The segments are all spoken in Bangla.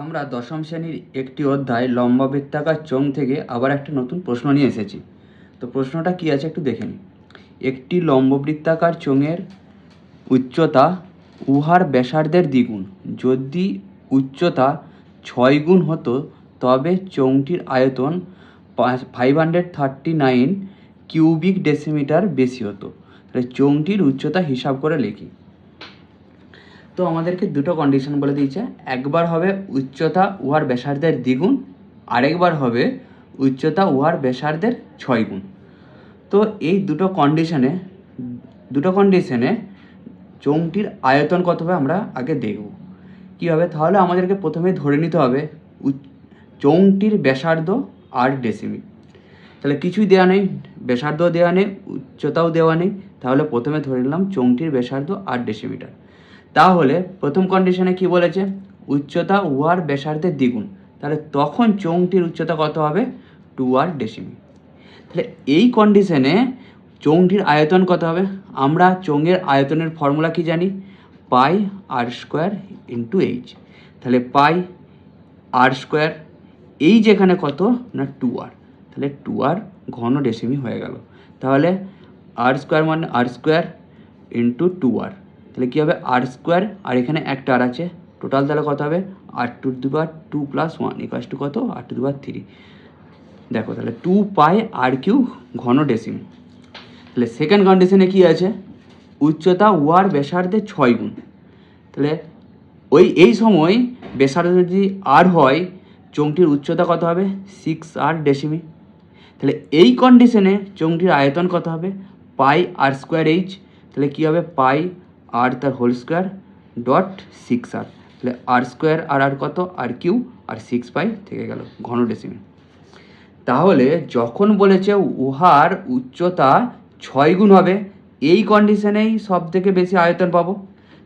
আমরা দশম শ্রেণির একটি অধ্যায় লম্বা বৃত্তাকার চোঙ থেকে আবার একটা নতুন প্রশ্ন নিয়ে এসেছি। তো প্রশ্নটা কী আছে একটু দেখে নিই। একটি লম্ব বৃত্তাকার চোঙের উচ্চতা উহার ব্যাসার্ধের দ্বিগুণ। যদি উচ্চতা ছয় গুণ হতো, তবে চোঙটির আয়তন five hundred thirty nine cubic decimetre বেশি হতো। তাহলে চোঙটির উচ্চতা হিসাব করে লিখি। তো আমাদেরকে দুটো কন্ডিশন বলে দিয়েছে। একবার হবে উচ্চতা উহার ব্যাসার্ধের দ্বিগুণ, আরেকবার হবে উচ্চতা উহার ব্যাসার্ধের ছয় গুণ তো এই দুটো কন্ডিশনে দুটো কন্ডিশনে চোঙটির আয়তন কত হবে আমরা আগে দেখব। কী হবে? তাহলে আমাদেরকে প্রথমে ধরে নিতে হবে চোঙটির ব্যাসার্ধ আর ডেসিমি তাহলে কিছুই দেওয়া নেই ব্যাসার্ধ দেওয়া নেই, উচ্চতাও দেওয়া নেই। তাহলে প্রথমে ধরে নিলাম চোঙটির ব্যাসার্ধ আট ডেসিমিটার তাহলে প্রথম কন্ডিশনে কি বলেছে? উচ্চতা উহার ব্যাসার্ধের দ্বিগুণ। তাহলে তখন চোঙটির উচ্চতা কত হবে? টু আর ডেসিমি তাহলে এই কন্ডিশনে চোঙটির আয়তন কত হবে? আমরা চোঙের আয়তনের ফর্মুলা কি জানি? Pi r square into h তাহলে পাই আর স্কোয়ার এই যেখানে কত? না টু আর তাহলে টু আর ঘন ডেসিমি হয়ে গেল। তাহলে আর স্কোয়ার মানে r square into two r তাহলে কী হবে? আর স্কোয়ার আর এখানে একটা আর আছে। টোটাল তাহলে কত হবে? আর টু দুবার two plus one equals to কত? আর টু দুবার থ্রি দেখো, তাহলে টু পাই আর কিউ ঘন ডেসিমি তাহলে সেকেন্ড কন্ডিশনে কি আছে? উচ্চতা ওয়ার ব্যাসার্ধে ছয় গুণ। তাহলে ওই, এই সময় ব্যাসার্ধ যদি আর হয়, চোঙটির উচ্চতা কত হবে? সিক্স আর ডেসিমি তাহলে এই কন্ডিশনে চোঙটির আয়তন কত হবে? পাই আর স্কোয়ার এইচ তাহলে কী হবে? পাই আর তার whole square dot six r তাহলে আর স্কোয়ার আর আর কত? আর কিউ আর সিক্স পাই থেকে গেল ঘন ডেসিমি তাহলে যখন বলেছে উহার উচ্চতা ছয় গুণ হবে, এই কন্ডিশনেই সব থেকে বেশি আয়তন পাবো।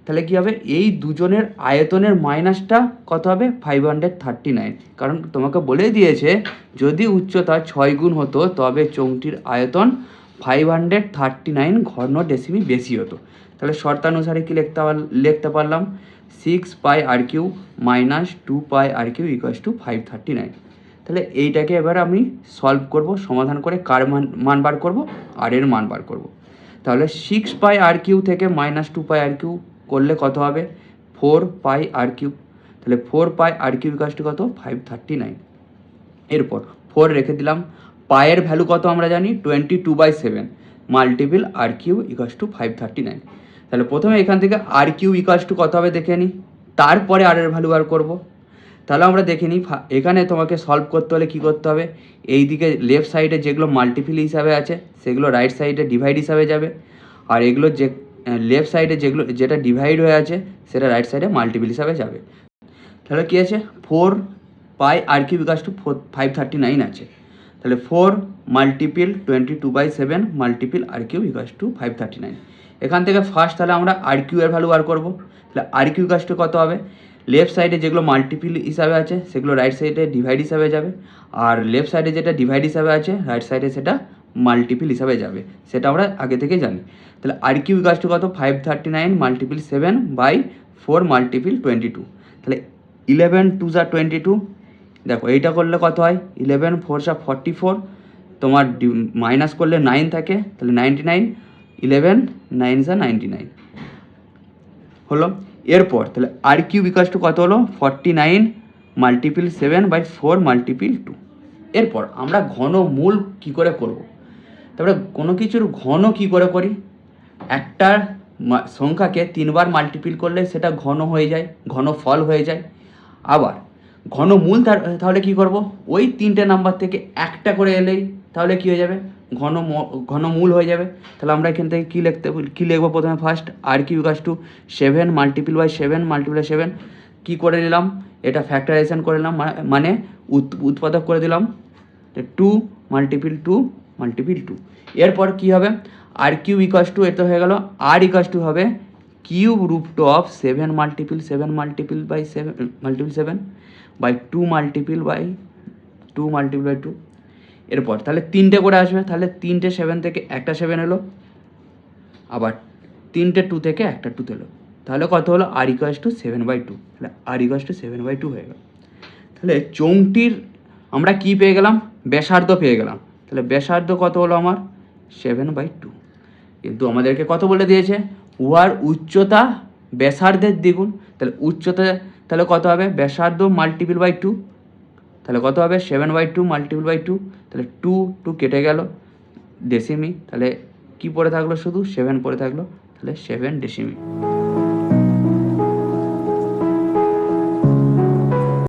তাহলে কী হবে? এই দুজনের আয়তনের মাইনাসটা কত হবে? ফাইভ হান্ড্রেড থার্টি নাইন কারণ তোমাকে বলে দিয়েছে, যদি উচ্চতা ছয় গুণ হতো, তবে চোঙটির আয়তন ফাইভ হান্ড্রেড থার্টি নাইন ঘন ডেসিমি বেশি হতো। তাহলে শর্তানুসারে কি লিখতে পার লিখতে পারলাম? Six pi r cube minus two pi r cube equals to five thirty nine তাহলে এইটাকে এবার আমি সলভ করব, সমাধান করে কার মান মান বার করব? আর এর মান বার করব। তাহলে সিক্স পাই আর কিউ থেকে minus two pi r cube করলে কত হবে? ফোর পাই আর কিউ তাহলে four pi r cube equals to কত? ফাইভ থার্টি নাইন এরপর ফোর রেখে দিলাম। পায়ের ভ্যালু কত আমরা জানি? Twenty two by seven. Multiple r cube equals to five thirty nine. তাহলে প্রথমে এখান থেকে আর কিউ ইকাস টু কত হবে দেখে নিই তারপরে আর এর ভ্যালু বার করব। তাহলে আমরা দেখে নিই এখানে তোমাকে সলভ করতে হলে কী করতে হবে? এই দিকে লেফট সাইডে যেগুলো মাল্টিপিল হিসাবে আছে, সেগুলো রাইট সাইডে ডিভাইড হিসাবে যাবে। আর এগুলো যে লেফট সাইডে যেগুলো, যেটা ডিভাইড হয়ে আছে, সেটা রাইট সাইডে মাল্টিপিল হিসাবে যাবে। তাহলে কী আছে? Four pi r Q bKash to four, five thirty nine আছে। তাহলে four multiple twenty two by seven multiple r cube bKash to five thirty nine এখান থেকে ফার্স্ট তাহলে আমরা আর কিউ এর ভ্যালু বার করব। তাহলে আর কিউ বিকাশ টু কত হবে? লেফট সাইডে যেগুলো মাল্টিপিল হিসাবে আছে, সেগুলো রাইট সাইডে ডিভাইড হিসাবে যাবে। আর লেফট সাইডে যেটা ডিভাইড হিসাবে আছে রাইট সাইডে সেটা মাল্টিপিল হিসাবে যাবে। সেটা আমরা আগে থেকে জানি। তাহলে আর কিউ বিকাশ টু কত? Five thirty nine multiple seven by four multiple twenty two তাহলে ইলেভেন টু যা টোয়েন্টি টু দেখো, এইটা করলে কত হয়? ইলেভেন ফোর যা ফর্টি ফোর তোমার মাইনাস করলে নাইন থাকে, তাহলে নাইনটি নাইন ইলেভেন নাইন যা নাইনটি নাইন হলো? এরপর, তাহলে আর কিউ বিকাশ টু কত হলো? Forty nine multiple seven by four multiple two এরপর, আমরা ঘন মূল কী করে করব? তারপরে কোনো কিছুর ঘন কি করে করি? একটা সংখ্যাকে তিনবার মাল্টিপিল করলে সেটা ঘন হয়ে যায়, ঘন ফল হয়ে যায়। আবার ঘনমূল তার- তাহলে কি করব? ওই তিনটে নাম্বার থেকে একটা করে এলেই তাহলে কি হয়ে যাবে? ঘন ম- ঘনমূল হয়ে যাবে। তাহলে আমরা এখান থেকে কী লিখতে, কী লিখব প্রথমে ফার্স্ট আর কিউ কাজ to seven multiple by seven multiply seven কী করে নিলাম? এটা ফ্যাক্টরাইজেশন করে নিলাম মানে উৎ- উৎপাদক করে দিলাম। Two multiple two multiple two এরপর কী হবে? আর কিউ ইকাস টু এতে হয়ে গেল। আর ইকাস টু হবে cube root of seven multiple seven multiple by seven multiple seven by two multiple by two multiple by two এরপর তাহলে তিনটে করে আসবে, তাহলে তিনটে সেভেন থেকে একটা সেভেন এলো, আবার তিনটে টু থেকে একটা টু এলো। তাহলে কত হলো? R equals to seven by two তাহলে r equals to seven by two হয়ে গেল। তাহলে চোঙটির আমরা কি পেয়ে গেলাম? ব্যাসার্ধ পেয়ে গেলাম। তাহলে ব্যাসার্ধ কত হলো আমার? সেভেন বাই টু কিন্তু আমাদেরকে কত বলে দিয়েছে? উহার উচ্চতা ব্যাসার্ধের দ্বিগুণ। তাহলে উচ্চতা তাহলে কত হবে? ব্যাসার্ধ মাল্টিপিল বাই টু তাহলে কত হবে? Seven by two multiple by two তাহলে টু টু কেটে গেল ডেসিমি তাহলে কি পড়ে থাকল শুধু? সেভেন পড়ে থাকল। তাহলে সেভেন ডেসিমি